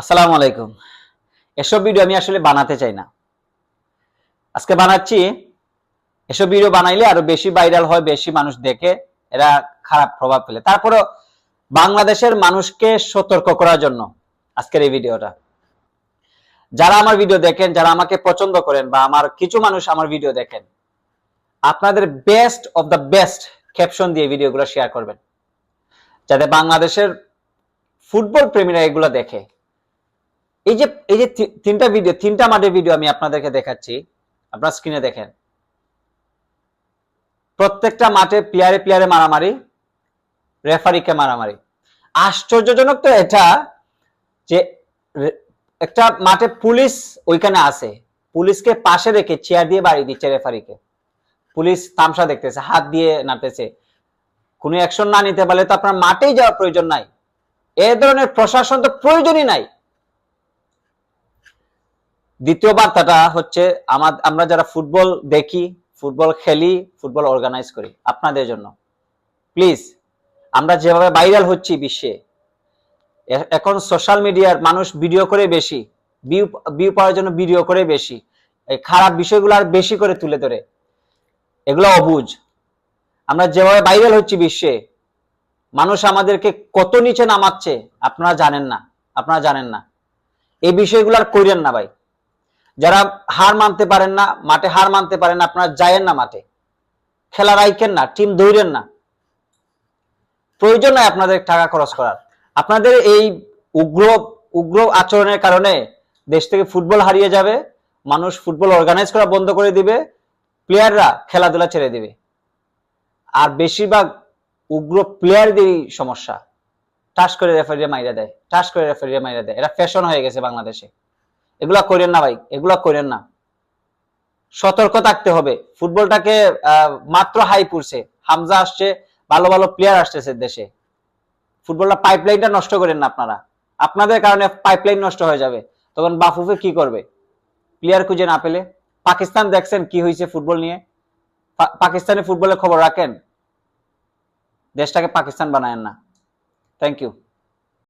আসসালামু আলাইকুম। এসব ভিডিও আমি আসলে বানাতে চাই না। আজকে বানাচ্ছি, এসব ভিডিও বানাইলে আরও বেশি ভাইরাল হয়, বেশি মানুষ দেখে, এরা খারাপ প্রভাব ফেলে। তারপরে বাংলাদেশের মানুষকে সতর্ক করার জন্য আজকের এই ভিডিওটা যারা আমার ভিডিও দেখেন, যারা আমাকে পছন্দ করেন বা আমার কিছু মানুষ আমার ভিডিও দেখেন, আপনাদের best of the best caption দিয়ে ভিডিওগুলো শেয়ার করবেন। যাতে বাংলাদেশের ফুটবল প্রেমীরা এগুলো দেখে। এই যে এই যে তিনটা ভিডিও তিনটা মাঠের ভিডিও আমি আপনাদেরকে দেখাচ্ছি। আপনার স্ক্রিনে দেখেন। প্রত্যেকটা মাঠে প্লেয়ারে প্লেয়ারে মারামারি রেফারিকে মারামারি। আশ্চর্যজনক তো এটা যে একটা মাঠে পুলিশ ওইখানে আছে। পুলিশকে পাশে রেখে চেয়ার দিয়ে বাড়ি দিচ্ছে রেফারিকে পুলিশ তামসা দেখতেছে, হাত দিয়ে নাড়তেছে। কোনো অ্যাকশন না নিতে পারলে তো আপনার মাঠেই যাওয়ার প্রয়োজন নাই। এ ধরনের প্রশাসন তো প্রয়োজনই নাই। দ্বিতীয় বার্তাটা হচ্ছে আমার, আমরা যারা ফুটবল দেখি, ফুটবল খেলি, ফুটবল অর্গানাইজ করি, আপনাদের জন্য। প্লিজ আমরা যেভাবে ভাইরাল হচ্ছি বিশ্বে এখন সোশ্যাল মিডিয়ার মানুষ ভিডিও করে বেশি ভিউ পাওয়ার জন্য ভিডিও করে বেশি, এই খারাপ বিষয়গুলো আর বেশি করে তুলে ধরে। এগুলো অবুজ। আমরা যেভাবে ভাইরাল হচ্ছি বিশ্বে, মানুষ আমাদেরকে কত নিচে নামাচ্ছে, আপনারা জানেন না, আপনারা জানেন না। এই বিষয়গুলো আর করেন না ভাই। যারা হার মানতে পারেন না, মাঠে হার মানতে পারেন আপনারা যায়েন না মাঠে। খেলা রাইকেন না? টিম দৌড়েন না। প্রয়োজন নয় আপনাদের টাকা খরচ করার। আপনাদের এই উগ্র উগ্র আচরণের কারণে দেশ থেকে ফুটবল হারিয়ে যাবে, মানুষ ফুটবল অর্গানাইজ করা বন্ধ করে দিবে প্লেয়াররা খেলাধুলা ছেড়ে দিবে। আর বেশিরভাগ উগ্র প্লেয়ারদেরই সমস্যা। টাস করে রেফারিরা মাইরা দেয়, টাস করে রেফারিরা মাইরা দেয়। এটা ফ্যাশন হয়ে গেছে বাংলাদেশে। এগুলা করেন না ভাই, এগুলা করেন না। সতর্ক থাকতে হবে। ফুটবলটাকে মাত্র হাই পড়ছে। হামজা আসছে, ভালো ভালো প্লেয়ার আসতেছে দেশে। ফুটবলটা পাইপলাইনটা নষ্ট করেন না আপনারা। আপনাদের কারণে পাইপলাইন নষ্ট হয়ে যাবে। তখন বাফুফে কি করবে? প্লেয়ার খুঁজে না পেলে? পাকিস্তান দেখছেন কি হয়েছে ফুটবল নিয়ে? পাকিস্তানি ফুটবলের খবর রাখেন? দেশটাকে পাকিস্তান বানায়েন না। Thank you